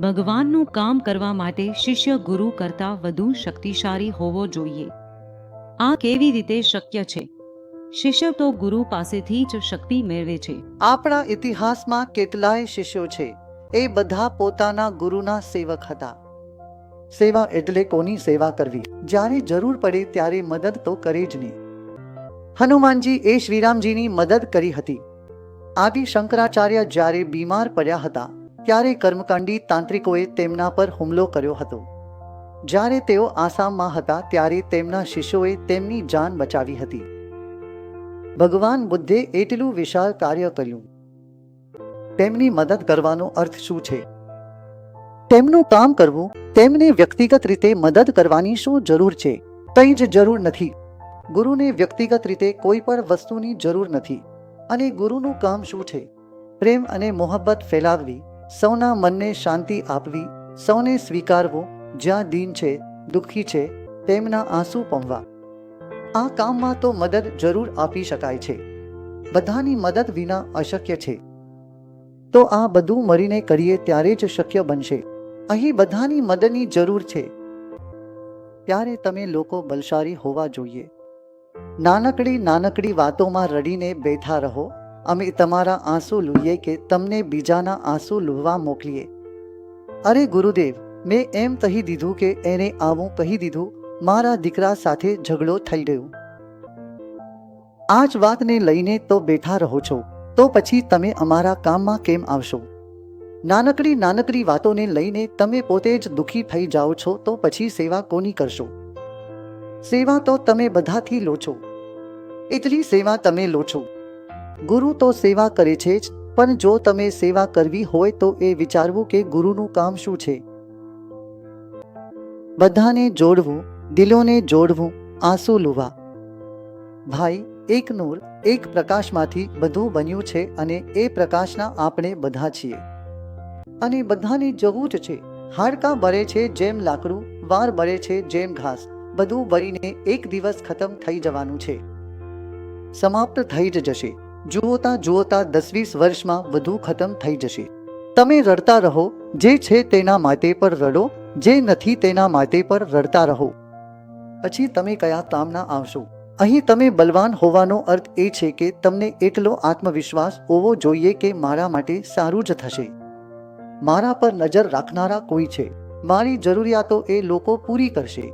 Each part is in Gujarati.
ભગવાનનું કામ કરવા માટે શિષ્ય ગુરુ કરતાં વધુ શક્તિશાળી હોવો જોઈએ. આ કેવી રીતે શક્ય છે? શિષ્ય તો ગુરુ પાસેથી જ શક્તિ મેળવે છે. આપણા ઇતિહાસમાં કેટલાય શિષ્યો છે, એ બધા પોતાના ગુરુના સેવક હતા. સેવા એટલે કોની સેવા કરવી? જ્યારે જરૂર પડે ત્યારે મદદ તો કરે જ નહીં. હનુમાનજી એ શ્રીરામજીની મદદ કરી હતી. આદિ શંકરાચાર્ય જ્યારે બીમાર પડ્યા હતા ત્યારે કર્મકાંડી તાંત્રિકોએ તેમના પર હુમલો કર્યો હતો. જ્યારે તેઓ આસામમાં હતા ત્યારે તેમના શિષ્યોએ તેમની જાન બચાવી હતી. ભગવાન બુદ્ધે એટલું વિશાળ કાર્ય કર્યું. તેમની મદદ કરવાનો અર્થ શું છે? તેમનું કામ કરવું, તેમને વ્યક્તિગત રીતે મદદ કરવાની શું જરૂર છે? કંઈ જ જરૂર નથી. ગુરુને વ્યક્તિગત રીતે કોઈ પણ વસ્તુની જરૂર નથી. અને ગુરુનું કામ શું છે? પ્રેમ અને મોહબ્બત ફેલાવવી સૌના મનને શાંતિ આપવી, સૌને સ્વીકારવું, જ્યાં દીન છે, દુઃખી છે, તેમના આંસુ પમવા. આ કામમાં તો મદદ જરૂર આપી શકાય છે. બધાની મદદ વિના અશક્ય છે. તો આ બધું મળીને કરીએ ત્યારે જ શક્ય બનશે. અહીં બધાની મદદની જરૂર છે. ત્યારે તમે લોકો બલશાળી હોવા જોઈએ. નાનકડી નાનકડી વાતોમાં રડીને બેઠા રહો. અમે તમારા આંસુ લૂઈએ કે તમને બીજાના આંસુ લૂવા મોકલીએ. અરે ગુરુદેવ, મેં એમ કહી દીધું કે એને આવું કહી દીધું, મારા દીકરા સાથે ઝઘડો થઈ ગયો. આ જ વાતને લઈને તો બેઠા રહો છો, તો પછી તમે અમારા કામમાં કેમ આવશો? નાનકડી નાનકડી વાતોને લઈને તમે પોતે જ દુઃખી થઈ જાઓ છો, તો પછી સેવા કોની કરશો? સેવા તો તમે બધાથી લો છો. એટલી સેવા તમે લો છો. ગુરુ તો સેવા કરે છે જ, પણ જો તમે સેવા કરવી હોય તો એ વિચારવું કે ગુરુનું કામ શું છે? બધાને જોડવું, દિલોને જોડવું, આંસુ લુવા. ભાઈ, એક નૂર, એક પ્રકાશમાંથી બધું બન્યું છે અને એ પ્રકાશના આપણે બધા છીએ. અને બધાને જવું જ છે. હાડકાં બળે છે જેમ લાકડું, વાર બળે છે જેમ ઘાસ. બધું બળીને એક દિવસ ખતમ થઈ જવાનું છે. સમાપ્ત થઈ જ જશે. જુઓતા જુઓતા દસ વીસ વર્ષમાં બધું ખતમ થઈ જશે. તમે રડતા રહો, જે છે તેના માટે પર રડો, જે નથી તેના માટે પર રડતા રહો. પછી તમે કયા કામના આવશો? અહીં તમે બલવાન હોવાનો અર્થ એ છે કે તમને એટલો આત્મવિશ્વાસ હોવો જોઈએ કે મારા માટે સારું જ થશે. મારા પર નજર રાખનારા કોઈ છે. મારી જરૂરિયાતો એ લોકો પૂરી કરશે.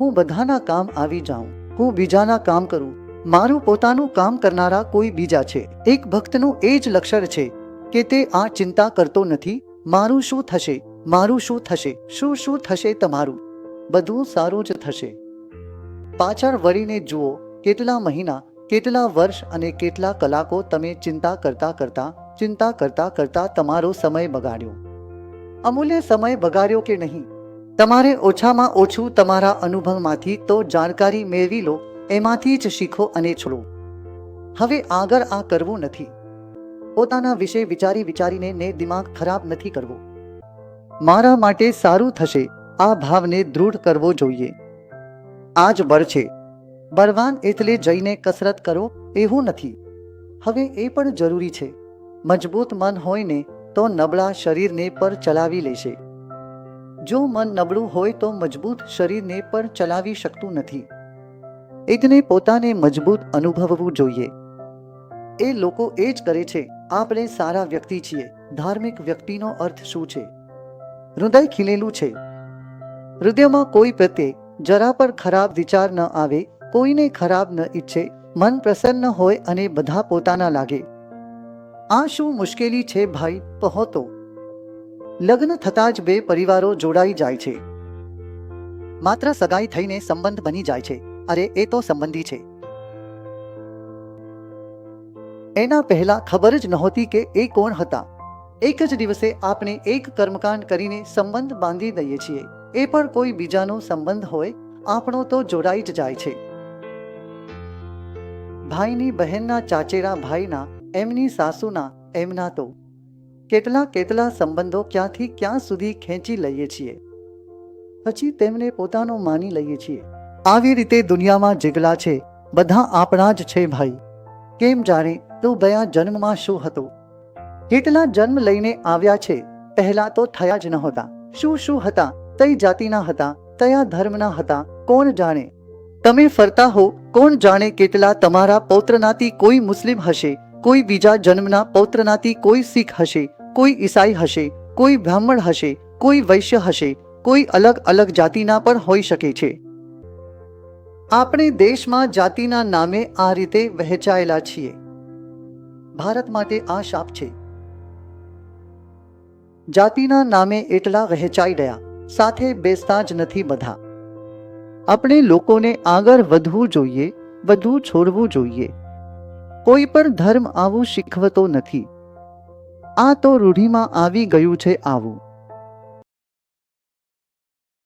હું બધાના કામ આવી જાઉં. હું બીજાના કામ કરું. મારું પોતાનું કામ કરનારા કોઈ બીજા છે. એક ભક્તનું એ જ લક્ષણ છે કે તે આ ચિંતા કરતો નથી. મારું શું થશે? મારું શું થશે? શું શું થશે તમારું? બધું સારું જ થશે. પાછળ વળીને જુઓ, કેટલા મહિના, કેટલા વર્ષ અને કેટલા કલાકો તમે ચિંતા કરતા કરતા, ચિંતા કરતા કરતા તમારો સમય બગાડ્યો. અમૂલ્ય સમય બગાડ્યો કે નહીં? તમારે ઓછામાં ઓછું તમારા અનુભવમાંથી તો જાણકારી મેળવી લો. એમાંથી જ શીખો અને છોડો. હવે આગળ આ કરવું નથી. પોતાના વિશે વિચારી વિચારીને ને દિમાગ ખરાબ નથી કરવો. મારા માટે સારું થશે આ ભાવને દૃઢ કરવો જોઈએ. આ જ બળ છે. બળવાન એટલે જઈને કસરત કરો એવું નથી. હવે એ પણ જરૂરી છે. મજબૂત મન હોય ને તો નબળા શરીરને પર ચલાવી લેશે. જો મન નબળું હોય તો મજબૂત શરીરને પર ચલાવી શકતું નથી. એટલે પોતાને મજબૂત અનુભવવું જોઈએ. એ લોકો એ જ કરે છે, આપણે સારા વ્યક્તિ છીએ, ધાર્મિક વ્યક્તિનો અર્થ શું છે? હૃદય ખીલેલું છે. હૃદયમાં કોઈ પ્રત્યે જરા પર ખરાબ વિચાર ન આવે, કોઈને ખરાબ ન ઈચ્છે, મન પ્રસન્ન હોય અને બધા પોતાના લાગે. આ શું મુશ્કેલી છે ભાઈ, કહો તો. લગ્ન થતાં જ બે પરિવારો જોડાઈ જાય છે. માત્ર સગાઈ થઈને સંબંધ બની જાય છે. અરે, એ તો સંબંધી છે. એના પહેલા ખબર જ નહોતી કે એ કોણ હતા. એક જ દિવસે આપણે એક કર્મકાંડ કરીને સંબંધ બાંધી દઈએ છીએ. એ પણ કોઈ બીજાનો સંબંધ હોય, આપણો તો જોડાઈ જ જાય છે. ભાઈની બહેનના ચાચેરા ભાઈના, એમની સાસુના, એમના તો. કેટલા કેટલા સંબંધો ક્યાંથી ક્યાં સુધી ખેંચી લઈએ છીએ. પછી તેમને પોતાનો માની લઈએ છીએ. આવી રીતે દુનિયામાં જીગલા છે, બધા આપણા જ છે ભાઈ. કેમ જાણે તું ગયા જન્મમાં શું હતું? કેટલા જન્મ લઈને આવ્યા છે? પહેલા તો થયા જ નહોતા શું શું હતા? કઈ જાતિના હતા? કયા ધર્મના હતા? કોણ જાણે? તમે ફરતા હો, કોણ જાણે કેટલા તમારા પૌત્રનાથી કોઈ મુસ્લિમ હશે, કોઈ બીજા જન્મના પૌત્રનાથી કોઈ શીખ હશે, કોઈ ઈસાઈ હશે, કોઈ બ્રાહ્મણ હશે, કોઈ વૈશ્ય હશે, કોઈ અલગ અલગ જાતિના પણ હોઈ શકે છે. આપણે દેશમાં જાતિના નામે આ રીતે વહેંચાયેલા છીએ. ભારત માટે આ શાપ છે. જાતિના નામે એટલા વહેંચાઈ ગયા, સાથે બેસતા જ નથી બધા. આપણે લોકોને આગળ વધવું જોઈએ બધું છોડવું જોઈએ. કોઈ પણ ધર્મ આવું શીખવતો નથી. આ તો રૂઢિમાં આવી ગયું છે આવું.